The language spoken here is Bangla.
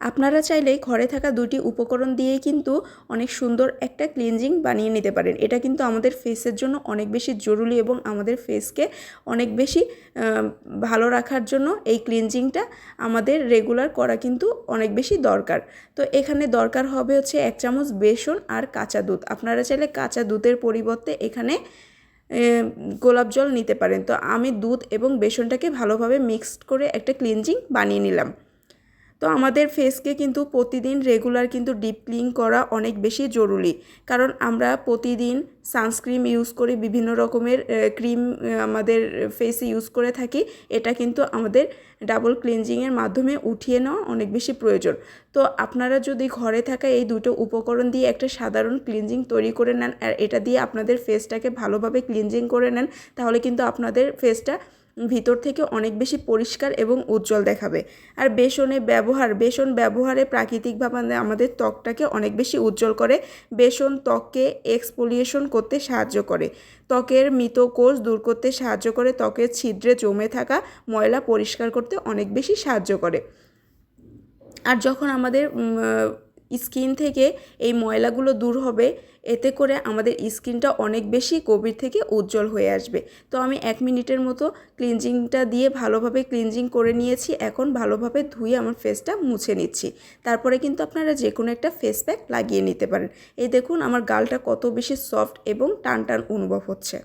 আপনারা চাইলে ঘরে থাকা দুটি উপকরণ দিয়েই কিন্তু অনেক সুন্দর একটা ক্লিনজিং বানিয়ে নিতে পারেন। এটা কিন্তু আমাদের ফেসের জন্য অনেক বেশি জরুরি এবং আমাদের ফেসকে অনেক বেশি ভালো রাখার জন্য এই ক্লিনজিংটা আমাদের রেগুলার করা কিন্তু অনেক বেশি দরকার। তো এখানে দরকার হবে হচ্ছে এক চামচ বেসন আর কাঁচা দুধ। আপনারা চাইলে কাঁচা দুধের পরিবর্তে এখানে গোলাপ জল নিতে পারেন। তো আমি দুধ এবং বেসনটাকে ভালোভাবে মিক্সড করে একটা ক্লিনজিং বানিয়ে নিলাম। তো আমাদের ফেসকে কিন্তু প্রতিদিন রেগুলার কিন্তু ডিপ ক্লিন করা অনেক বেশি জরুরি। কারণ আমরা প্রতিদিন সানস্ক্রিন ইউজ করি বিভিন্ন রকমের ক্রিম আমাদের ফেসে ইউজ করে থাকি। এটা কিন্তু আমাদের ডাবল ক্লিনজিংয়ের মাধ্যমে উঠিয়ে নেওয়া অনেক বেশি প্রয়োজন। তো আপনারা যদি ঘরে থাকা এই দুটো উপকরণ দিয়ে একটা সাধারণ ক্লিনজিং তৈরি করে নেন, আর এটা দিয়ে আপনাদের ফেসটাকে ভালোভাবে ক্লিনজিং করে নেন, তাহলে কিন্তু আপনাদের ফেসটা ভিতর থেকে অনেক বেশি পরিষ্কার এবং উজ্জ্বল দেখাবে। আর বেসনের ব্যবহার বেসন ব্যবহারে প্রাকৃতিকভাবে আমাদের ত্বকটাকে অনেক বেশি উজ্জ্বল করে। বেসন ত্বককে এক্সপোলিয়েশন করতে সাহায্য করে। ত্বকের মৃত কোষ দূর করতে সাহায্য করে। ত্বকের ছিদ্রে জমে থাকা ময়লা পরিষ্কার করতে অনেক বেশি সাহায্য করে। আর যখন আমাদের স্কিন থেকে এই ময়লাগুলো দূর হবে, এতে করে আমাদের স্কিনটা অনেক বেশি গভীর থেকে উজ্জ্বল হয়ে আসবে। তো আমি এক মিনিটের মতো ক্লিনজিংটা দিয়ে ভালোভাবে ক্লিনজিং করে নিয়েছি, এখন ভালোভাবে ধুয়ে আমার ফেসটা মুছে নিচ্ছি। তারপরে কিন্তু আপনারা যে কোনো একটা ফেস প্যাক লাগিয়ে নিতে পারেন। এই দেখুন, আমার গালটা কত বেশি সফট এবং টান টান অনুভব হচ্ছে।